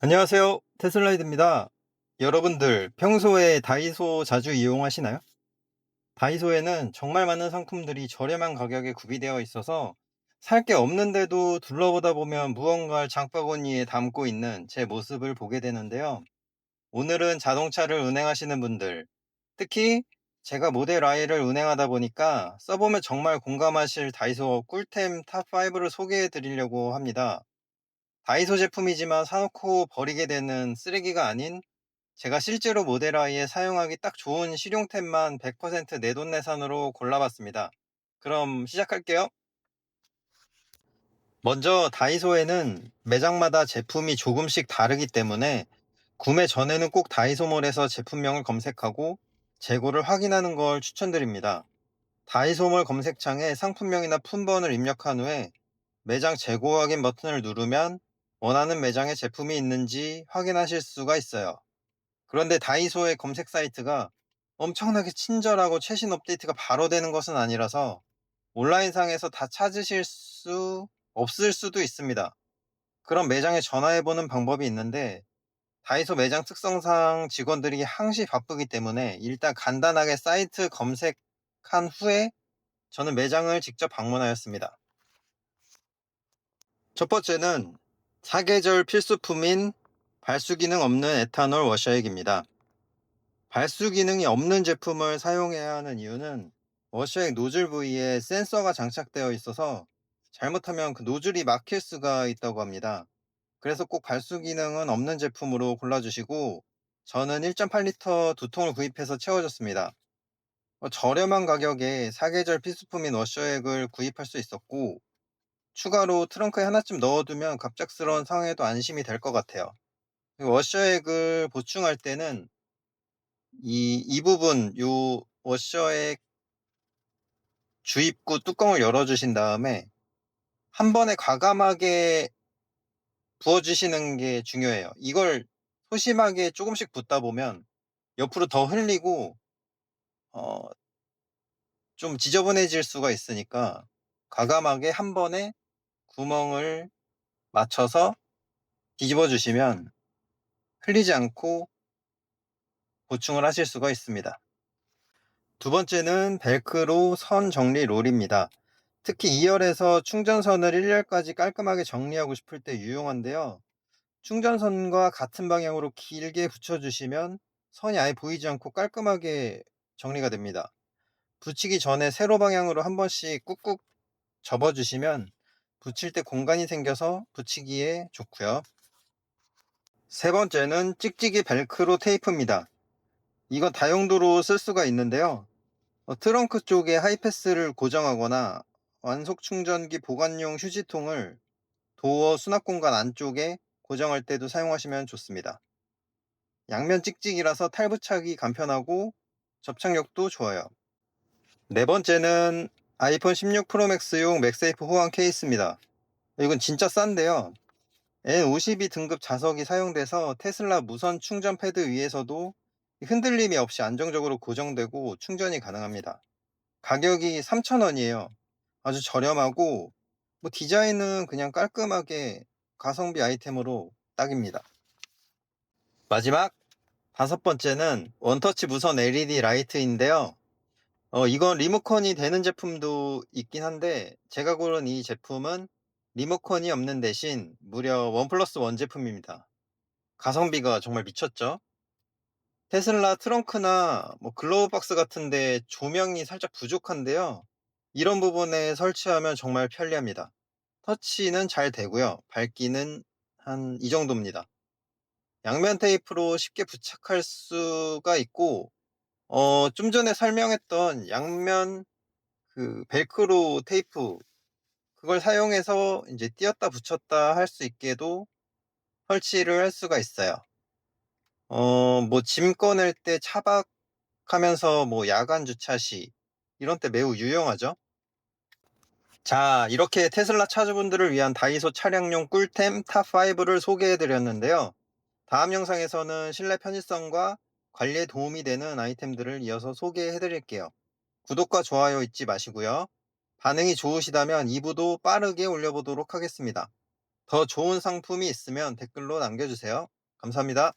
안녕하세요. 테슬라이드입니다. 여러분들 평소에 다이소 자주 이용하시나요? 다이소에는 정말 많은 상품들이 저렴한 가격에 구비되어 있어서 살 게 없는데도 둘러보다 보면 무언가를 장바구니에 담고 있는 제 모습을 보게 되는데요. 오늘은 자동차를 운행하시는 분들, 특히 제가 모델 I를 운행하다 보니까 써보면 정말 공감하실 다이소 꿀템 탑5를 소개해 드리려고 합니다. 다이소 제품이지만 사놓고 버리게 되는 쓰레기가 아닌 제가 실제로 모델 I에 사용하기 딱 좋은 실용템만 100% 내돈내산으로 골라봤습니다. 그럼 시작할게요. 먼저 다이소에는 매장마다 제품이 조금씩 다르기 때문에 구매 전에는 꼭 다이소몰에서 제품명을 검색하고 재고를 확인하는 걸 추천드립니다. 다이소몰 검색창에 상품명이나 품번을 입력한 후에 매장 재고 확인 버튼을 누르면 원하는 매장에 제품이 있는지 확인하실 수가 있어요. 그런데 다이소의 검색 사이트가 엄청나게 친절하고 최신 업데이트가 바로 되는 것은 아니라서 온라인상에서 다 찾으실 수 없을 수도 있습니다. 그럼 매장에 전화해보는 방법이 있는데 다이소 매장 특성상 직원들이 항시 바쁘기 때문에 일단 간단하게 사이트 검색한 후에 저는 매장을 직접 방문하였습니다. 첫 번째는 사계절 필수품인 발수 기능 없는 에탄올 워셔액입니다. 발수 기능이 없는 제품을 사용해야 하는 이유는 워셔액 노즐 부위에 센서가 장착되어 있어서 잘못하면 그 노즐이 막힐 수가 있다고 합니다. 그래서 꼭 발수 기능은 없는 제품으로 골라주시고 저는 1.8리터 두 통을 구입해서 채워줬습니다. 어, 저렴한 가격에 사계절 필수품인 워셔액을 구입할 수 있었고 추가로 트렁크에 하나쯤 넣어두면 갑작스러운 상황에도 안심이 될 것 같아요. 워셔액을 보충할 때는 이, 이 부분, 요 워셔액 주입구 뚜껑을 열어주신 다음에 한 번에 과감하게 부어주시는 게 중요해요. 이걸 소심하게 조금씩 붓다 보면 옆으로 더 흘리고, 어, 좀 지저분해질 수가 있으니까 과감하게 한 번에 구멍을 맞춰서 뒤집어 주시면 흘리지 않고 보충을 하실 수가 있습니다. 두 번째는 벨크로 선 정리 롤입니다. 특히 2열에서 충전선을 1열까지 깔끔하게 정리하고 싶을 때 유용한데요. 충전선과 같은 방향으로 길게 붙여주시면 선이 아예 보이지 않고 깔끔하게 정리가 됩니다. 붙이기 전에 세로 방향으로 한 번씩 꾹꾹 접어주시면 붙일 때 공간이 생겨서 붙이기에 좋고요. 세 번째는 찍찍이 벨크로 테이프입니다. 이건 다용도로 쓸 수가 있는데요. 어, 트렁크 쪽에 하이패스를 고정하거나 완속 충전기 보관용 휴지통을 도어 수납 공간 안쪽에 고정할 때도 사용하시면 좋습니다. 양면 찍찍이라서 탈부착이 간편하고 접착력도 좋아요. 네 번째는 아이폰 16 프로맥스용 맥세이프 호환 케이스입니다. 이건 진짜 싼데요. N52 등급 자석이 사용돼서 테슬라 무선 충전 패드 위에서도 흔들림이 없이 안정적으로 고정되고 충전이 가능합니다. 가격이 3,000원이에요. 아주 저렴하고 뭐 디자인은 그냥 깔끔하게 가성비 아이템으로 딱입니다. 마지막 다섯 번째는 원터치 무선 LED 라이트인데요. 어, 이건 리모컨이 되는 제품도 있긴 한데 제가 고른 이 제품은 리모컨이 없는 대신 무려 원 플러스 원 제품입니다. 가성비가 정말 미쳤죠? 테슬라 트렁크나 뭐 글로우 박스 같은데 조명이 살짝 부족한데요. 이런 부분에 설치하면 정말 편리합니다. 터치는 잘 되고요. 밝기는 한 이 정도입니다. 양면 테이프로 쉽게 부착할 수가 있고 어, 좀 전에 설명했던 양면 그 벨크로 테이프 그걸 사용해서 이제 띄었다 붙였다 할 수 있게도 설치를 할 수가 있어요. 어, 뭐 짐 꺼낼 때 차박하면서 뭐 야간 주차 시 이런 때 매우 유용하죠. 자, 이렇게 테슬라 차주분들을 위한 다이소 차량용 꿀템 탑5를 소개해 드렸는데요. 다음 영상에서는 실내 편의성과 관리에 도움이 되는 아이템들을 이어서 소개해 드릴게요. 구독과 좋아요 잊지 마시고요. 반응이 좋으시다면 2부도 빠르게 올려보도록 하겠습니다. 더 좋은 상품이 있으면 댓글로 남겨주세요. 감사합니다.